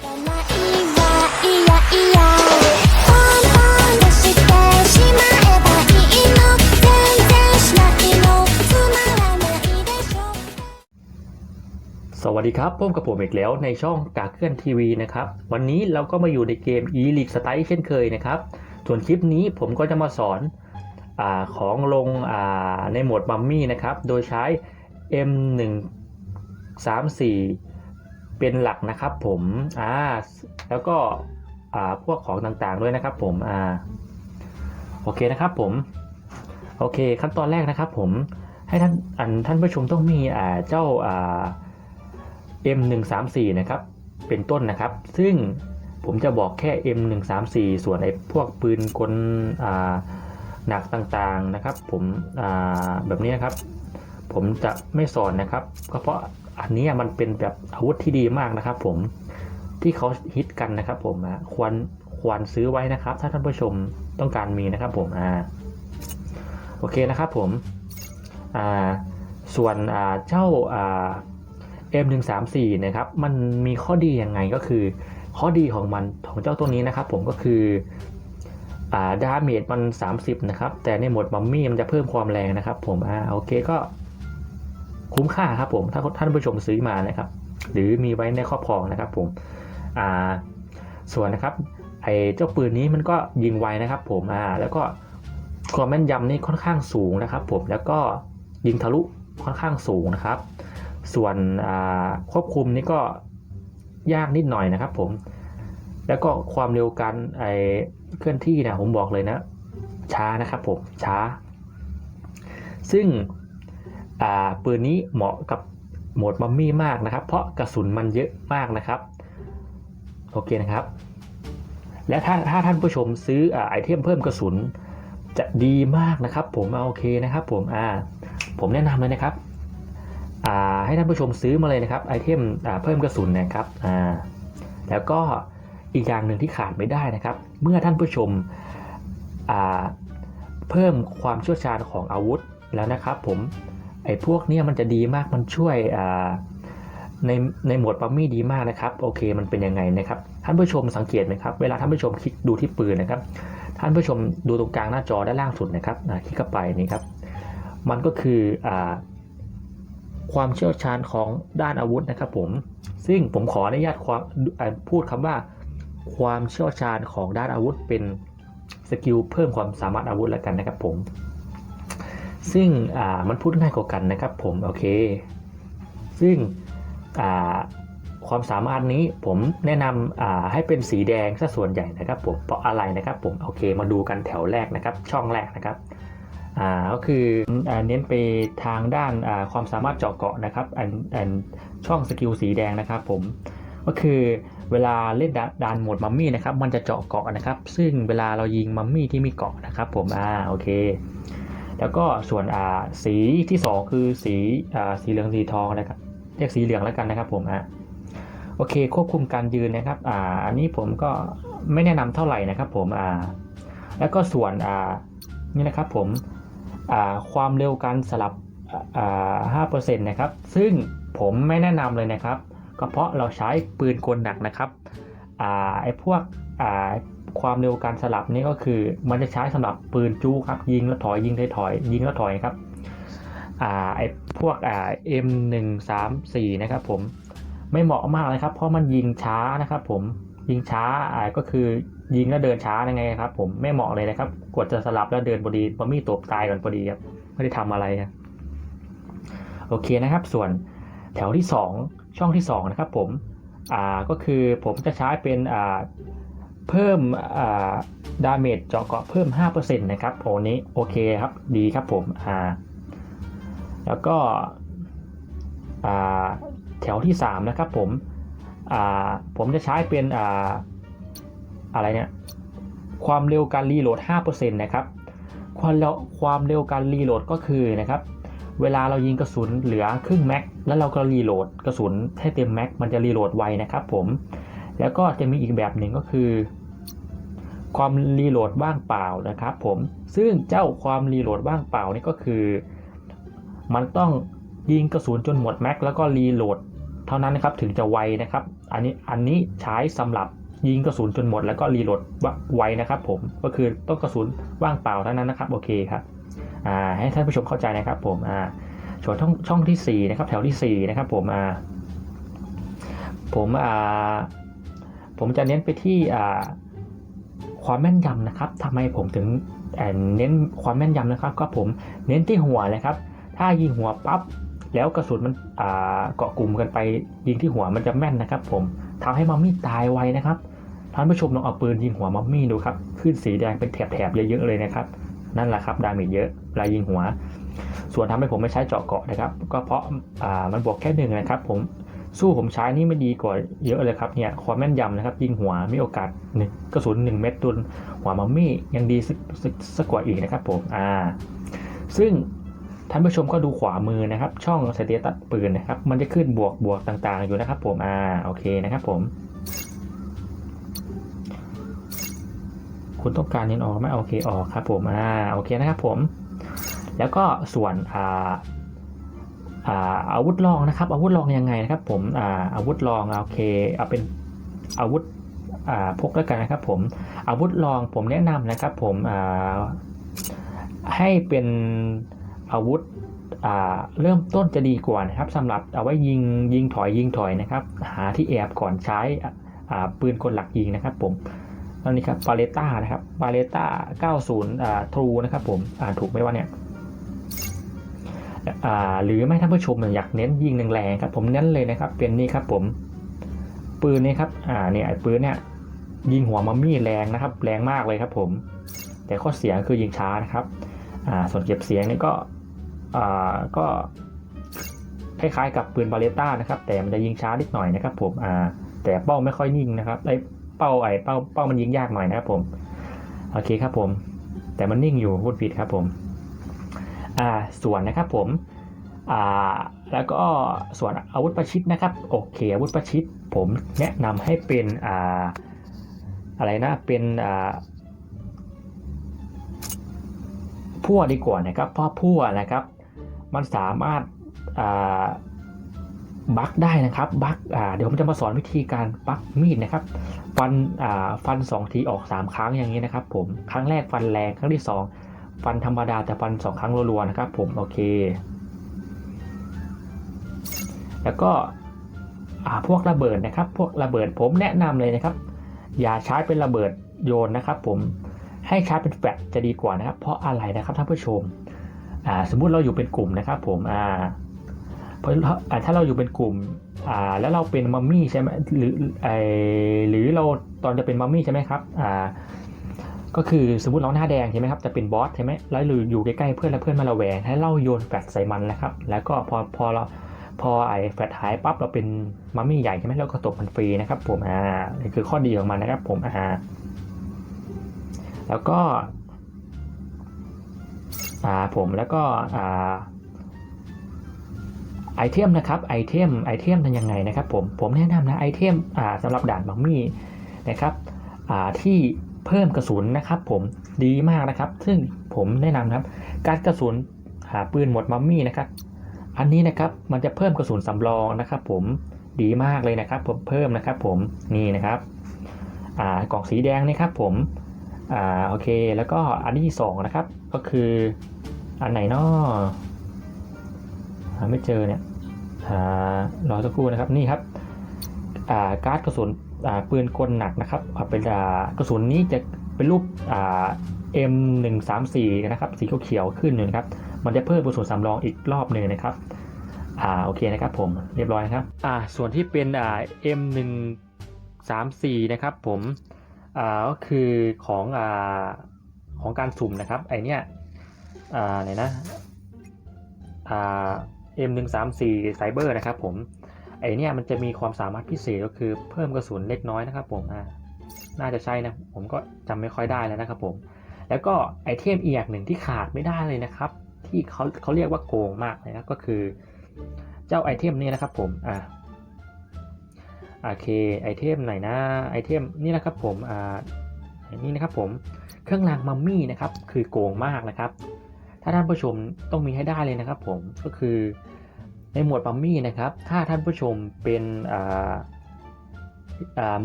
สวัสดีครับพบกับผมอีกแล้วในช่องกากเคลื่อนทีวีนะครับ วันนี้เราก็มาอยู่ในเกม e l e a g u e Style เช่นเคยนะครับ ส่วนคลิปนี้ผมก็จะมาสอนอของลงในโหมดมัมมี่นะครับ โดยใช้ M134 เป็นหลักนะครับผมอ่าแล้วก็อ่าพวกของต่างๆด้วยนะครับผมอ่าโอเคนะครับผมโอเคขั้นตอนแรกนะครับผมให้ท่านอันท่านผู้ชมต้องมีอ่าเจ้าอ่า M134 นะครับเป็นต้นนะครับ ซึ่งผมจะบอกแค่ M134 ส่วนไอ้พวกปืนกลอ่าหนักต่างๆนะครับ ผมอ่าแบบนี้นะครับ ผมจะไม่สอนนะครับ ก็เพราะ อันนี้มันเป็นแบบอาวุธที่ดีมากนะครับ ผมที่เขาฮิตกันนะครับผมอะควรควรซื้อไว้นะครับ ถ้าท่านผู้ชมต้องการมีนะครับผมอ่าโอเคนะครับผมอ่าส่วนอ่าเจ้าอ่า M134 นะครับมันมีข้อดียังไงก็คือ ข้อดีของมันของเจ้าตัวนี้นะครับ ผมก็คืออ่าดาเมจมัน 30 นะครับ แต่ในโหมดมัมมี่มันจะเพิ่มความแรงนะครับ ผมอ่าโอเคก็ คุ้มค่าครับผมถ้าท่านผู้ชมซื้อมานะครับ หรือมีไว้ในครอบครองนะครับผมอ่าส่วนนะครับไอ้เจ้าปืนนี้มันก็ยิงไวนะครับ ผมอ่าแล้วก็ความแม่นยำนี่ค่อนข้างสูงนะครับ ผมแล้วก็ยิงทะลุค่อนข้างสูงนะครับ ส่วนควบคุมนี่ก็ยากนิดหน่อยนะครับ ผม แล้วก็ความเร็วการไอเคลื่อนที่นะผมบอกเลยนะ ช้านะครับผมช้า ซึ่ง ปืนนี้เหมาะกับโหมดมัมมี่มากนะครับ เพราะกระสุนมันเยอะมากนะครับ โอเคนะครับ และถ้าถ้าท่านผู้ชมซื้อไอเทมเพิ่มกระสุนจะดีมากนะครับ ผมโอเคนะครับ ผมอ่าผมแนะนำเลยนะครับให้ท่านผู้ชมซื้อมาเลยนะครับไอเทมเพิ่มกระสุนนะครับแล้วก็อีกอย่างหนึ่งที่ขาดไม่ได้นะครับ เมื่อท่านผู้ชมเพิ่มความเชี่ยวชาญของอาวุธแล้วนะครับ ผม ไอพวกนี้มันจะดีมากมันช่วยในในหมวดปัมมี่ดีมากนะครับโอเคมันเป็นยังไงนะครับท่านผู้ชมสังเกตไหมครับเวลาท่านผู้ชมคลิกดูที่ปืนนะครับ ท่านผู้ชมดูตรงกลางหน้าจอด้านล่างสุดนะครับคลิกเข้าไปนี่ครับมันก็คืออความเชี่ยวชาญของด้านอาวุธนะครับผมซึ่งผมขออนุญาตความพูดคำว่า ความเชี่ยวชาญของด้านอาวุธเป็นสกิลเพิ่มความสามารถอาวุธแล้วกันนะครับผม ซึ่งมันพูดง่ายกว่ากันนะครับผมโอเค ซึ่งความสามารถนี้ผมแนะนำให้เป็นสีแดงซะส่วนใหญ่นะครับผมเพราะอะไรนะครับผมโอเคมาดูกันแถวแรกนะครับ ช่องแรกนะครับก็คืออเน้นไปทางด้านความสามารถเจาะเกาะนะครับอันอันช่องสกิลสีแดงนะครับผมก็คือเวลาเล่นดานโหมดมัมมี่นะครับมันจะเจาะเกาะนะครับ ซึ่งเวลาเรายิงมัมมี่ที่มีเกาะนะครับผมอ่าโอเค แล้วก็ส่วนอ่าสีที่ 2 คือสีอ่าสีเหลืองสีทองนะครับเรียกสีเหลืองแล้วกันนะครับผมอ่าโอเคควบคุมการยืนนะครับอ่าอันนี้ผมก็ไม่แนะนำเท่าไหร่นะครับผมอ่าแล้วก็ส่วนอ่านี่นะครับผมความเร็วการสลับห้าเปอร์เซ็นต์นะครับซึ่งผมไม่แนะนำเลยนะครับ ก็เพราะเราใช้ปืนกลหนักนะครับไอ้พวก ความเร็วการสลับนี่ก็คือ มันจะใช้สำหรับปืนจู้ครับ ยิงแล้วถอยยิงถอย ยิงแล้วถอยครับไอพวกเอ็มหนึ่งสามสี่นะครับผมไม่เหมาะมากเลยครับ เพราะมันยิงช้านะครับผมยิงช้าก็คือยิงแล้วเดินช้ายังไงครับ ผมไม่เหมาะเลยนะครับ กดจะสลับแล้วเดินพอดีพอมีตบตายก่อนพอดีครับไม่ได้ทำอะไรครับโอเคนะครับ ส่วนแถวที่ 2 ช่องที่2นะครับผมอ่าก็คือผมจะใช้เป็นอ่า เพิ่มดาเมจเจาะเกาะเพิ่ม 5%นะครับโอ้นี้โอเคครับดีครับผมอ่าแล้วก็แถวที่ 3 นะครับผมผมจะใช้เป็นออะไรเนี่ยความเร็วการรีโหลด 5%นะครับความเร็วความเร็วการรีโหลดก็คือนะครับเวลาเรายิงกระสุนเหลือครึ่งแม็กแล้วเราก็รีโหลดกระสุนให้เต็มแม็กมันจะรีโหลดไวนะครับผมแล้วก็จะมีอีกแบบหนึ่งก็คือ ความรีโหลดว่างเปล่านะครับผมซึ่งเจ้าความรีโหลดว่างเปล่านี่ก็คือ มันต้องยิงกระสุนจนหมดแม็กแล้วก็รีโหลดเท่านั้นนะครับถึงจะไวนะครับ อันนี้อันนี้ใช้สำหรับยิงกระสุนจนหมดแล้วก็รีโหลดไวนะครับผมก็คือต้องกระสุนว่างเปล่าเท่านั้นนะครับโอเคครับอ่าให้ท่านผู้ชมเข้าใจนะครับผมอ่าส่วนช่องช่องที่สี่นะครับแถวที่สี่นะครับผมอ่าผมอ่าผมจะเน้นไปที่อ่า ความแม่นยำนะครับทำไมผมถึงเน้นความแม่นยำนะครับ ก็ผมเน้นที่หัวเลยครับ ถ้ายิงหัวปั๊บแล้วกระสุนมันเกาะกลุ่มกันไป ยิงที่หัวมันจะแม่นนะครับ ผมทำให้มัมมี่ตายไวนะครับท่านผู้ชมลองเอาปืนยิงหัวมัมมี่ดูครับขึ้นสีแดงเป็นแถบๆเยอะๆเลยนะครับ นั่นแหละครับดาเมจเยอะเวลายิงหัว ส่วนทำให้ผมไม่ใช้เจาะเกาะนะครับ ก็เพราะามันบวกแค่หนึ่งนะครับ ผม สู้ผมใช้นี่ไม่ดีกว่าเยอะเลยครับเนี่ยความแม่นยำนะครับ ยิงหัวมีโอกาสหนึ่งกระสุน1เม็ดตุนหัวมัมมี่ยังดีสักสักกว่าอีกนะครับผมอ่าซึ่งท่านผู้ชมก็ดูขวามือนะครับ ช่องสเตตัสปืนนะครับ มันจะขึ้นบวกบวกต่างๆ อยู่นะครับผมอ่าโอเคนะครับผม คุณต้องการเน้นออกไหมโอเคออกครับผมอ่าโอเคนะครับผม แล้วก็ส่วนอ่า อาวุธรองนะครับอาวุธรองยังไงนะครับ ผมอาอาวุธรองโอเคเอาเป็นอาวุธพกแล้วกันนะครับ ผมอาวุธรองผมแนะนำนะครับ ผมให้เป็นอาวุธเริ่มต้นจะดีกว่านะครับสำหรับเอาไว้ยิงยิงถอยยิงถอยนะครับ หาที่แอบก่อนใช้ปืนกลหลักยิงนะครับ ผมตอนนี้ครับบาเลต้านะครับบาเลต้า90ทรูนะครับ ผมอ่านถูกไหมว่าเนี่ย หรือไม่ท่านผู้ชมอยากเน้นยิงแรงๆครับผมเน้นเลยนะครับเป็นนี่ครับผมปืนนี่ครับอ่าเนี่ยปืนเนี่ยยิงหัวมัมมี่แรงนะครับ แรงมากเลยครับผม แต่ข้อเสียคือยิงช้านะครับอ่าส่วนเก็บเสียงนี่ก็อ่าก็คล้ายๆกับปืนบาเลต้านะครับ แต่มันจะยิงช้านิดหน่อยนะครับ ผมอ่าแต่เป้าไม่ค่อยนิ่งนะครับไอ้เป้าไอ้เป้าเป้ามันยิงยากหน่อยนะครับผมโอเคครับผม แต่มันนิ่งอยู่พูดผิดครับผม ส่วนนะครับผมแล้วก็ส่วนอาวุธประชิดนะครับโอเคอาวุธประชิดผมแนะนำให้เป็นออะไรนะเป็นพั่วดีกว่านะครับเพราะพั่วนะครับ มันสามารถาบักได้นะครับบักอ่าเดี๋ยวผมจะมาสอนวิธีการบักมีดนะครับ ฟันฟันสองทีออกสามครั้งอย่างนี้นะครับ ผมครั้งแรกฟันแรงครั้งที่สอง ฟันธรรมดาแต่ฟันสองครั้งรัวๆนะครับ ผมโอเค แล้วก็อาพวกระเบิดนะครับ พวกระเบิดผมแนะนำเลยนะครับ อย่าใช้เป็นระเบิดโยนนะครับ ผมให้ใช้เป็นแฟลชจะดีกว่านะครับ เพราะอะไรนะครับท่านผู้ชมอ่าสมมุติเราอยู่เป็นกลุ่มนะครับ ผมอ่าเพราะถ้าเราอยู่เป็นกลุ่มอ่าแล้วเราเป็นมัมมี่ใช่ไหมหรือไอหรือเราตอนจะเป็นมัมมี่ใช่ไหมครับอ่า ก็คือสมมติเราหน้าแดงใช่ไหมครับจะเป็นบอสใช่ไหมแล้วหรืออยู่ใกล้ๆเพื่อนแล้วเพื่อนมาระแวงให้เราโยนแฟลชใส่มันนะครับ แล้วก็พอพอเราพอไอ้แฟลชหายปั๊บเราเป็นมัมมี่ใหญ่ใช่ไหมเราก็ตกมันฟรีนะครับผมอ่านี่คือข้อดีของมันนะครับผมอ่าแล้วก็อ่าผมแล้วก็อ่าไอเทมนะครับไอเทมไอเทมเป็นยังไงนะครับผมผมแนะนำนะไอเทมอ่าสำหรับด่านมัมมี่นะครับอ่าที่ เพิ่มกระสุนนะครับผมดีมากนะครับ ซึ่งผมแนะนำนะครับ การกระสุนหาปืนหมดมัมมี่นะครับ อันนี้นะครับมันจะเพิ่มกระสุนสำรองนะครับ ผมดีมากเลยนะครับผมเพิ่มนะครับ ผมนี่นะครับอ่ากล่องสีแดงนะครับ ผมอ่าโอเค แล้วก็อันที่สองนะครับ ก็คืออันไหนเนาะหาไม่เจอเนี่ยอ่ารอสักครู่นะครับนี่ครับอ่าการ์ดกระสุน ปืนกลหนักนะครับอาเป็นอากระสุนนี้จะเป็นรูปอ่า M134 นะครับสีเขียวขึ้นหนึ่งครับมันจะเพิ่มกระสุนสำรองอีกรอบหนึ่งนะครับอ่าโอเคนะครับผมเรียบร้อยครับอ่าส่วนที่เป็นอ่า M134 นะครับผมอ่าก็คือของอ่าของการสุ่มนะครับไอเนี้ยอ่าไหนนะอ่า M134 Cyber นะครับผม ไอเนี้ยมันจะมีความสามารถพิเศษก็คือเพิ่มกระสุนเล็กน้อยนะครับผมอ่าน่าจะใช่นะผมก็จำไม่ค่อยได้แล้วนะครับผม แล้วก็ไอเทมอีกอย่างหนึ่งที่ขาดไม่ได้เลยนะครับ ที่เขาเขาเรียกว่าโกงมากเลยนะก็คือ เจ้าไอเทมนี้นะครับผมอ่าโอเคไอเทมไหนนะไอเทมนี่นะครับผมอ่านี่นะครับผมเครื่องรางมัมมี่นะครับคือโกงมากนะครับ ถ้าท่านผู้ชมต้องมีให้ได้เลยนะครับผมก็คือ ในหมวดมัมมี่นะครับ ถ้าท่านผู้ชมเป็น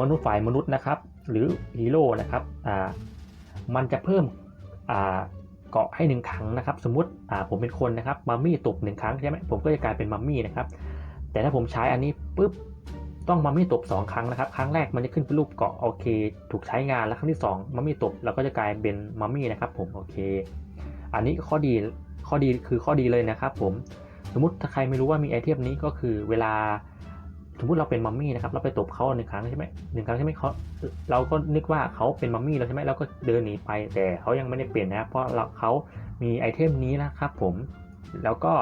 มนุษย์ฝ่ายมนุษย์นะครับ หรือฮีโร่นะครับมันจะเพิ่มเกาะให้หนึ่งครั้งนะครับ สมมติผมเป็นคนนะครับมัมมี่ตบหนึ่งครั้งใช่ไหมผมก็จะกลายเป็นมัมมี่นะครับ แต่ถ้าผมใช้อันนี้ปุ๊บต้องมัมมี่ตบสองครั้งนะครับ ครั้งแรกมันจะขึ้นเป็นรูปเกาะโอเค ถูกใช้งานแล้วครั้งที่สองมัมมี่ตบเราก็จะกลายเป็นมัมมี่นะครับผมโอเค อันนี้ข้อดีข้อดีคือข้อดีเลยนะครับผม สมมติถ้าใครไม่รู้ว่ามีไอเทมนี้ก็คือเวลาสมมติเราเป็นมัมมี่นะครับเราไปตบเขาหนึ่งครั้งใช่ไหมหนึ่งครั้งใช่ไหมเขาเราก็นึกว่าเขาเป็นมัมมี่แล้วใช่ไหมเราก็เดินหนีไปแต่เขายังไม่ได้เปลี่ยนนะครับเพราะเราเขามีไอเทมนี้นะครับผมแล้วก็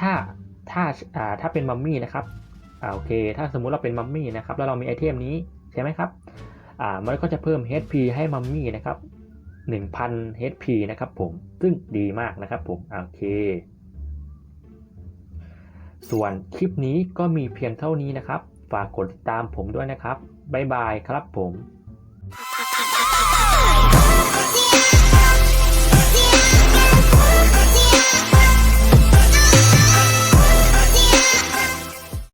ถ้าถ้าอ่าถ้าเป็นมัมมี่นะครับอ่าโอเค ถ้าสมมุติเราเป็นมัมมี่นะครับแล้วเรามีไอเทมนี้ใช่ไหมครับอ่ามันก็จะเพิ่ม HP ให้มัมมี่นะครับ 1,000 HP นะครับผมซึ่งดีมากนะครับผมโอเค ส่วนคลิปนี้ก็มีเพียงเท่านี้นะครับ ฝากกดติดตามผมด้วยนะครับ บ๊ายบายครับผม